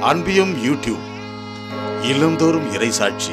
அன்பியும் YouTube இல்லந்தோறும் இறைசாட்சி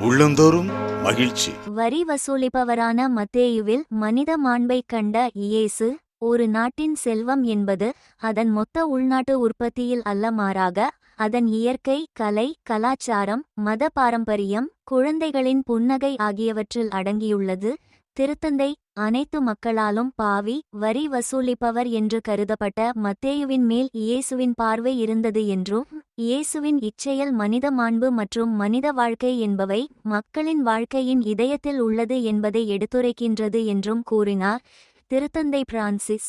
உள்ளந்தோறும் மகிழ்ச்சி. வரி வசூலிப்பவரான மத்தேயுவில் மனித மாண்பை கண்ட இயேசு ஒரு நாட்டின் செல்வம் என்பது அதன் மொத்த உள்நாட்டு உற்பத்தியில் அல்ல மாறாக அதன் இயற்கை கலை கலாச்சாரம் மத பாரம்பரியம் குழந்தைகளின் புன்னகை ஆகியவற்றில் அடங்கியுள்ளது. திருத்தந்தை அனைத்து மக்களாலும் பாவி வரி வசூலிப்பவர் என்று கருதப்பட்ட மத்தேயுவின் மேல் இயேசுவின் பார்வை இருந்தது என்றும் இயேசுவின் இச்செயல் மனித மாண்பு மற்றும் மனித வாழ்க்கை என்பவை மக்களின் வாழ்க்கையின் இதயத்தில் உள்ளது என்பதை எடுத்துரைக்கின்றது என்றும் கூறினார். திருத்தந்தை பிரான்சிஸ்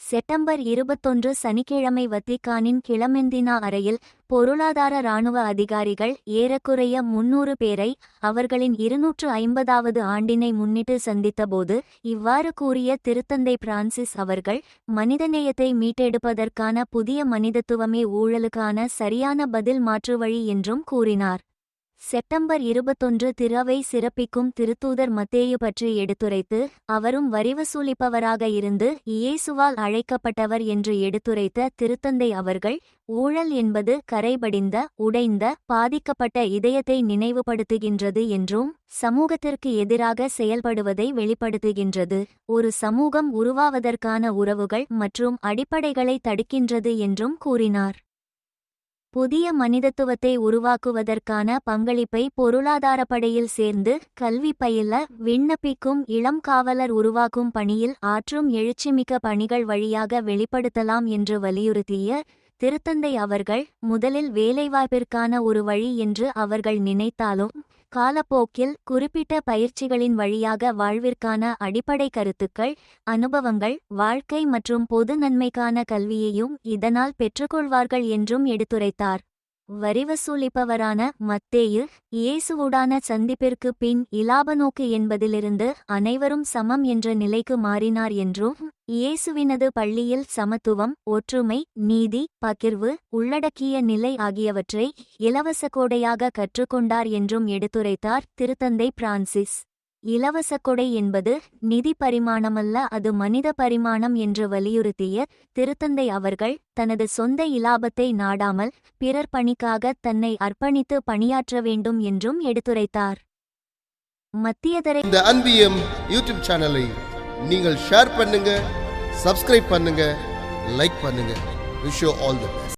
செப்டம்பர் இருபத்தொன்று சனிக்கிழமை வத்திக்கானின் கிளமெந்தினா அறையில் பொருளாதார இராணுவ அதிகாரிகள் ஏறக்குறைய முன்னூறு பேரை அவர்களின் இருநூற்று ஐம்பதாவது ஆண்டினை முன்னிட்டு சந்தித்தபோது இவ்வாறு கூறிய திருத்தந்தை பிரான்சிஸ் அவர்கள் மனிதநேயத்தை மீட்டெடுப்பதற்கான புதிய மனிதத்துவமே ஊழலுக்கான சரியான பதில் மாற்று வழி என்றும் கூறினார். செப்டம்பர் இருபத்தொன்று திறவை சிறப்பிக்கும் திருத்தூதர் மத்தேயு பற்றி எடுத்துரைத்து அவரும் வரிவசூலிப்பவராக இருந்து இயேசுவால் அழைக்கப்பட்டவர் என்று எடுத்துரைத்த திருத்தந்தை அவர்கள் ஊழல் என்பது கரைபடிந்த உடைந்த பாதிக்கப்பட்ட இதயத்தை நினைவுபடுத்துகின்றது என்றும் சமூகத்திற்கு எதிராக செயல்படுவதை வெளிப்படுத்துகின்றது. ஒரு சமூகம் உருவாவதற்கான உறவுகள் மற்றும் அடிப்படைகளை தடுக்கின்றது என்றும் கூறினார். புதிய மனிதத்துவத்தை உருவாக்குவதற்கான பங்களிப்பை பொருளாதாரப்படையில் சேர்ந்து கல்வி பயில விண்ணப்பிக்கும் இளம் காவலர் உருவாக்கும் பணியில் ஆற்றும் எழுச்சிமிக்க பணிகள் வழியாக வெளிப்படுத்தலாம் என்று வலியுறுத்திய திருத்தந்தை அவர்கள் முதலில் வேலைவாய்ப்பிற்கான ஒரு வழி என்று அவர்கள் நினைத்தாலும் காலப்போக்கில் குறிப்பிட்ட பயிற்சிகளின் வழியாக வாழ்விற்கான அடிப்படை கருத்துக்கள் அனுபவங்கள் வாழ்க்கை மற்றும் பொது நன்மைக்கான கல்வியையும் இதனால் பெற்றுக்கொள்வார்கள் என்றும் எடுத்துரைத்தார். வரி வசூலிப்பவரான மத்தேயு இயேசுவுடான சந்திப்பிற்கு பின் இலாபநோக்கு என்பதிலிருந்து அனைவரும் சமம் என்ற நிலைக்கு மாறினார் என்றும் இயேசுவினது பள்ளியில் சமத்துவம் ஒற்றுமை நீதி பகிர்வு உள்ளடக்கிய நிலை ஆகியவற்றை இலவச கோடையாக கற்றுக்கொண்டார் என்றும் எடுத்துரைத்தார் திருத்தந்தை பிரான்சிஸ். இலவச கொடை என்பது நிதி பரிமாணமல்ல அது மனித பரிமாணம் என்று வலியுறுத்திய திருத்தந்தை அவர்கள் தனது சொந்த இலாபத்தை நாடாமல் பிறர் பணிக்காக தன்னை அர்ப்பணித்து பணியாற்ற வேண்டும் என்றும் எடுத்துரைத்தார். மத்தியதரை இந்த அன்பியம் யூடியூப் சேனலை நீங்கள் ஷேர் பண்ணுங்க சப்ஸ்கிரைப் பண்ணுங்க லைக் பண்ணுங்க. Wish all the best